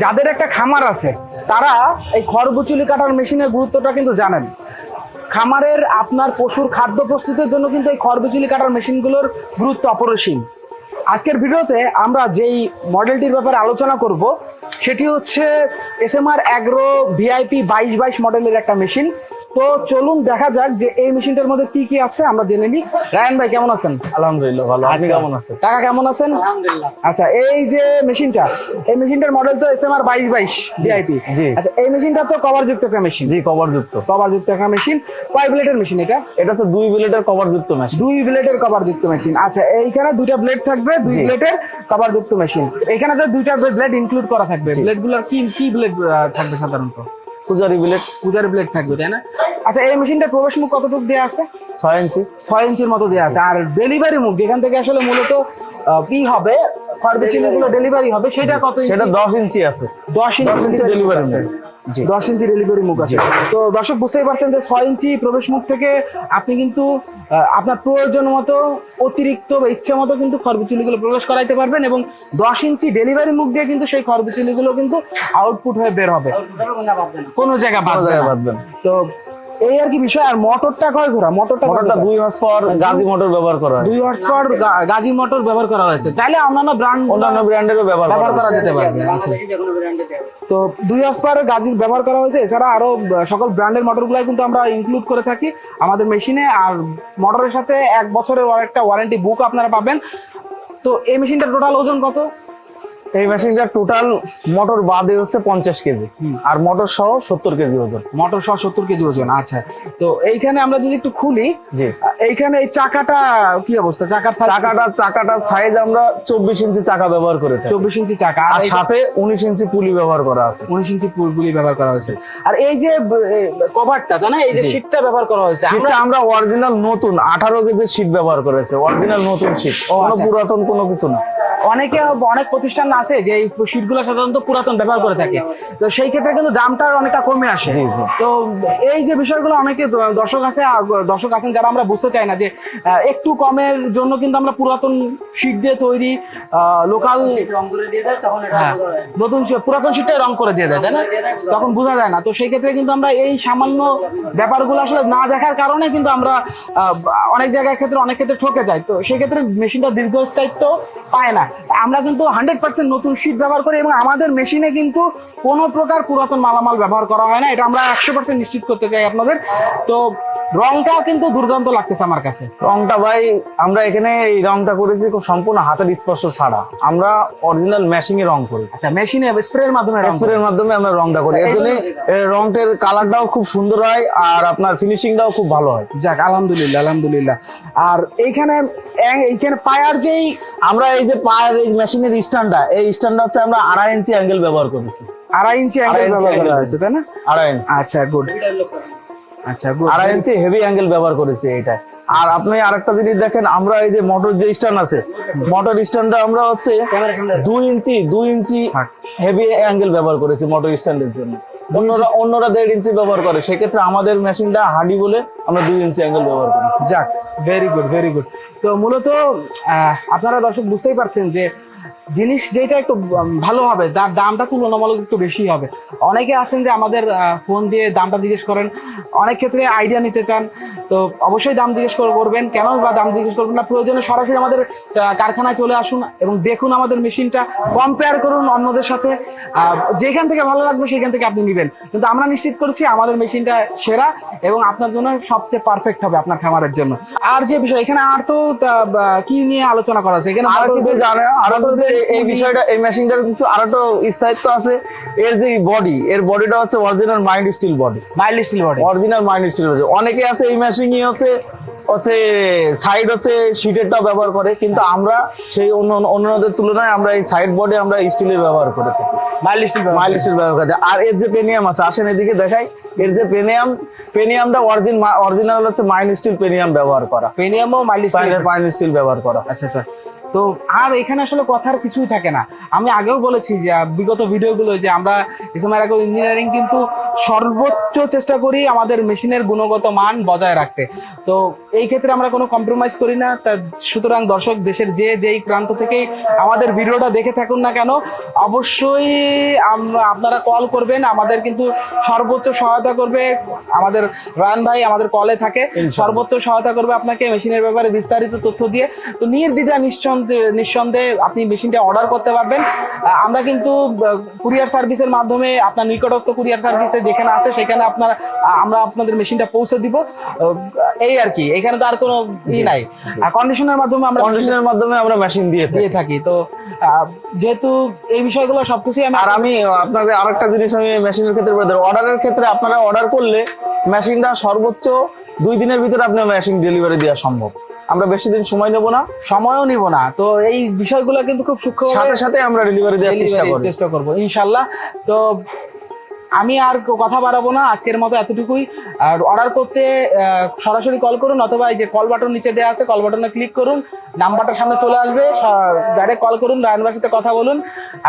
যাদের একটা খামার আছে, তারা এই খড়গুচুলি কাটার মেশিনের গুরুত্বটা কিন্তু জানেন। খামারের আপনার পশুর খাদ্য প্রস্তুতের জন্য কিন্তু এই খড়গুচুলি কাটার মেশিনগুলোর গুরুত্ব অপরিসীম। আজকের ভিডিওতে আমরা যেই মডেলটির ব্যাপারে আলোচনা করব, সেটি হচ্ছে S M R Agro VIP বাইশ বাইশ মডেলের একটা মেশিন। তো চলুন দেখা যাক যে এই মেশিনটার মধ্যে কি কি আছে আমরা জেনে নিই। রায়ন ভাই কেমন আছেন? আলহামদুলিল্লাহ ভালো। আপনি আচ্ছা। কেমন আছেন? কাকা কেমন আছেন? আলহামদুলিল্লাহ। আচ্ছা এই যে মেশিনটা এই মেশিনটার মডেল তো এস এম আর বাইশ বাইশ জি। আচ্ছা এই মেশিনটা তো কভার যুক্ত একটা মেশিন জি কভার যুক্ত কভার যুক্ত একটা মেশিন কয় ব্লেডের মেশিন এটা? এটা হচ্ছে দুই ব্লেডের কভার যুক্ত মেশিন দুই ব্লেডের কভার যুক্ত মেশিন আচ্ছা এইখানে দুইটা ব্লেড থাকবে দুই। ব্লেডের কভার যুক্ত মেশিন এখানে তো দুইটা ব্লেড ইনক্লুড করা থাকবে। ব্লেডগুলোর কি কি ব্লেড থাকবে সাধারণত? পূজারি ব্লেড পূজার ব্লেড থাকবে তাই না? আচ্ছা এই মেশিনটার প্রবেশ মুখ কতটুকু দেওয়া আছে? ছয় ইঞ্চি। ছয় ইঞ্চির মতো দেওয়া আছে। আর ডেলিভারি মুখ যেখান থেকে আসলে মূলত কি হবে ডেলিভারি হবে সেটা কত সেটা দশ ইঞ্চি আছে। দশ ইঞ্চি ডেলিভারি দশ ইঞ্চি ডেলিভারি মুখ আছে। তো দর্শক বুঝতেই পারছেন যে ছয় ইঞ্চি প্রবেশ মুখ থেকে আপনি কিন্তু আহ, আপনার প্রয়োজন মতো অতিরিক্ত বা ইচ্ছে মতো কিন্তু খরবিচুলিগুলো প্রবেশ করাইতে পারবেন এবং দশ ইঞ্চি ডেলিভারি মুখ দিয়ে কিন্তু সেই খরবিচুলিগুলো কিন্তু আউটপুট হয়ে বের হবে। কোনো জায়গা বাদ কোনো দেবে জায়গায় না। বাঁধবেন তো এই আর কি বিষয় আর মোটরটা কয় ঘোরা মোটরটা মোটরটা দুই মাস পর গাজি মোটর ব্যবহার করা হয়। দুই হর্স পাওয়ার গাজি মোটর ব্যবহার করা হয়েছে। চাইলে অন্যান্য ব্র্যান্ড অন্যান্য ব্র্যান্ডেরও ব্যবহার করা ব্যবহার করা যেতে পারবে আচ্ছা। তো দুই হর্স পাওয়ারের গাজির ব্যবহার করা হয়েছে। এছাড়া আরও সকল ব্র্যান্ডের মোটরগুলো কিন্তু আমরা ইনক্লুড করে থাকি আমাদের মেশিনে আর মোটরের সাথে এক বছরের একটা ওয়ারেন্টি বুক আপনারা পাবেন। তো এই মেশিনটার টোটাল ওজন কত? এই মেশিনটার টোটাল মোটর বাদে হচ্ছে পঞ্চাশ কেজি। আর মোটর সহ সত্তর কেজি ওজন। মোটর সহ সত্তর কেজি ওজন আচ্ছা। তো এইখানে আমরা যদি একটু খুলি জি। এইখানে এই চাকাটা কি অবস্থা? চাকার চাকাটা চাকাটার সাইজ আমরা চব্বিশ ইঞ্চি চাকা ব্যবহার করে চব্বিশ ইঞ্চি চাকা। আর সাথে উনিশ ইঞ্চি পুলি ব্যবহার করা আছে। উনিশ ইঞ্চি পুলি ব্যবহার করা হয়েছে। আর এই যে কভারটা তাই না? এই যে। শীটটা ব্যবহার করা হয়েছে। শীটটা আমরা অরিজিনাল নতুন আঠারো কেজি শীট ব্যবহার করেছে অরিজিনাল নতুন শীট কোনো আচ্ছা। পুরাতন কোনো কিছু না। অনেকে অনেক প্রতিষ্ঠান আছে যে এই শীটগুলো সাধারণত পুরাতন ব্যবহার করে থাকে। তো সেই ক্ষেত্রে কিন্তু দামটা অনেকটা কমে আসে। তো এই যে বিষয়গুলো অনেকে দর্শক আছে দর্শক আছেন যারা আমরা বুঝতে চাই না যে একটু কমের জন্য কিন্তু আমরা পুরাতন শীট দিয়ে তৈরি লোকাল হ্যাঁ। নতুন পুরাতন শীটটাই রং করে দিয়ে দেয় তাই না? তখন বোঝা যায় না। তো সেই ক্ষেত্রে কিন্তু আমরা এই সামান্য ব্যাপারগুলো আসলে না দেখার কারণে কিন্তু আমরা অনেক জায়গায় ক্ষেত্রে অনেক ক্ষেত্রে ঠকে যাই। তো সেই ক্ষেত্রে মেশিনটা দীর্ঘস্থায়িত্ব পায় না। আমরা কিন্তু হান্ড্রেড পার্সেন্ট নতুন শীট ব্যবহার করি এবং আমাদের মেশিনে কিন্তু কোনো প্রকার পুরাতন মালামাল ব্যবহার করা হয় না। এটা আমরা একশো পার্সেন্ট নিশ্চিত করতে চাই আপনাদের। তো রংটাও কিন্তু দুর্দান্ত লাগতেছে আমার কাছে। রংটা ভাই আমরা এখানে এই রংটা করেছি খুব সম্পূর্ণ হাতের স্পর্শ ছাড়া। আমরা অরিজিনাল মেশিং এ রং করি। আচ্ছা মেশিনে স্প্রের মাধ্যমে স্প্রে এর মাধ্যমে আমরা রংটা করি। এর জন্য রংটের কালারটাও খুব সুন্দর হয় আর আপনার ফিনিশিংটাও খুব ভালো হয়। যাক আলহামদুলিল্লাহ আলহামদুলিল্লাহ। আর এইখানে এইখানে পায়ার যেই আমরা এই যে পায়ার এই মেশিনের স্ট্যান্ডটা এই স্ট্যান্ডটা হচ্ছে আমরা আড়াই ইঞ্চি অ্যাঙ্গেল ব্যবহার করেছি। আড়াই ইঞ্চি অ্যাঙ্গেল ব্যবহার করা হয়েছে তাই না? আড়াই ইঞ্চি আচ্ছা গুড আচ্ছা আড়াই ইঞ্চি হেভি অ্যাঙ্গেল ব্যবহার করেছি এইটা। আর আপনি আরেকটা জিনিস দেখেন আমরা এই যে মোটর যে স্ট্যান্ড আছে মোটর স্ট্যান্ডটা আমরা হচ্ছে দুই ইঞ্চি দুই ইঞ্চি হেভি অ্যাঙ্গেল ব্যবহার করেছি মোটর স্ট্যান্ডের জন্য। অন্যরা অন্যরা দেড় ইঞ্চি ব্যবহার করে। সেক্ষেত্রে আমাদের মেশিনটা হাঁডি বলে আমরা দুই ইঞ্চি অ্যাঙ্গেল ব্যবহার করেছি। যাক ভেরি গুড ভেরি গুড তো মূলত আহ, আপনারা দর্শক বুঝতেই পারছেন যে জিনিস যেটা একটু ভালো হবে তার দামটা তুলনামূলক একটু বেশি হবে। অনেকে আছেন যে আমাদের ফোন দিয়ে দামটা জিজ্ঞেস করেন, অনেক ক্ষেত্রে আইডিয়া নিতে চান তো অবশ্যই দাম জিজ্ঞেস করবেন। কেন বা দাম জিজ্ঞেস করবেন না? প্রয়োজনে সরাসরি আমাদের কারখানায় চলে আসুন এবং দেখুন আমাদের মেশিনটা। কম্পেয়ার করুন অন্যদের সাথে। যেখান থেকে ভালো লাগবে সেখান থেকে আপনি নেবেন। কিন্তু আমরা নিশ্চিত করছি আমাদের মেশিনটা সেরা এবং আপনার জন্য সবচেয়ে পারফেক্ট হবে আপনার খামারের জন্য। আর যে বিষয় এখানে আর তো কি নিয়ে আলোচনা করা আছে? এখানে আর motor- কিছু আরও কিছু এই- বিষয়টা এই মেশিনটার কিছু আরও তো স্থায়িত্ব আছে। এর যে বডি এর বডিটা হচ্ছে original mind steel body mild steel body original mind steel body অনেকে আছে এই মেশিনই হচ্ছে হচ্ছে সাইড হচ্ছে শিটেরটাও ব্যবহার করে কিন্তু আমরা সেই অন্য অন্যদের তুলনায় আমরা এই সাইড বডি আমরা স্টিলের ব্যবহার করে থাকি। মাইল্ড স্টিল মাইল্ড স্টিল ব্যবহার করে আর এর যে পেনিয়াম আছে আসেন এদিকে দেখাই এর যে পেনিয়াম পেনিয়ামটা অরিজিন অরিজিনাল হচ্ছে মাইন্ড স্টিল পেনিয়াম ব্যবহার করা। পেনিয়ামও মাইল্ড স্টিল মাইন্ড স্টিল ব্যবহার করা। আচ্ছা আচ্ছা। তো আর এখানে আসলে কথার কিছুই থাকে না। আমি আগেও বলেছি যে বিগত ভিডিওগুলো যে আমরা আগে ইঞ্জিনিয়ারিং কিন্তু সর্বোচ্চ চেষ্টা করি আমাদের মেশিনের গুণগত মান বজায় রাখতে। তো এই ক্ষেত্রে আমরা কোনো কম্প্রোমাইজ করি না। তা সুতরাং দর্শক দেশের যে যেই প্রান্ত থেকেই আমাদের ভিডিওটা দেখে থাকুন না কেন অবশ্যই আপনারা কল করবেন। আমাদের কিন্তু সর্বোচ্চ সহায়তা করবে আমাদের রান ভাই আমাদের কলে থাকে। সর্বোচ্চ সহায়তা করবে আপনাকে মেশিনের ব্যাপারে বিস্তারিত তথ্য দিয়ে। তো নির্দ্বিধা নিঃসন্দেহে নিঃসন্দেহে আপনি মেশিনটা অর্ডার করতে পারবেন। আমরা কিন্তু কুরিয়ার সার্ভিসের মাধ্যমে আপনার নিকটস্থ কুরিয়ার সার্ভিসে যেখানে আছে সেখানে আপনার আমরা আপনাদের মেশিনটা পৌঁছে দিব। এই আর কি এখানে তো আর কোনো ই নাই। আর কন্ডিশনের মাধ্যমে আমরা কন্ডিশনের মাধ্যমে আমরা মেশিন দিয়ে দিয়ে থাকি তো যেহেতু এই বিষয়গুলো সবকিছুই আমি আর আমি আপনাকে আরেকটা জিনিস আমি মেশিনের ক্ষেত্রে বলে অর্ডারের ক্ষেত্রে আপনারা অর্ডার করলে মেশিনটা সর্বোচ্চ দুই দিনের ভিতরে আপনার মেশিন ডেলিভারি দেওয়া সম্ভব। আমরা বেশি দিন সময় নেব না। সময়ও নিব না। তো এই বিষয়গুলো কিন্তু খুব সূক্ষ্ম সাথে সাথে আমরা ডেলিভারি দেওয়ার চেষ্টা করি চেষ্টা করব ইনশাল্লাহ। তো আমি আর কথা বাড়াবো না, আজকের মতো এতটুকুই। আর অর্ডার করতে সরাসরি কল করুন অথবা এই যে কল বাটন নিচে দেওয়া আছে কল বাটনে ক্লিক করুন। নাম্বারটা সামনে চলে আসবে ডাইরেক্ট কল করুন রায়নবার সাথে কথা বলুন।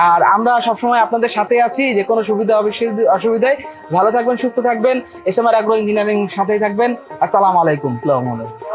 আর আমরা সবসময় আপনাদের সাথে আছি, যে কোনো সুবিধা অসুবিধায়। ভালো থাকবেন, সুস্থ থাকবেন। এসে আমার অ্যাগ্রো ইঞ্জিনিয়ারিং সাথেই থাকবেন। আসসালামু আলাইকুম। আসসালামু আলাইকুম।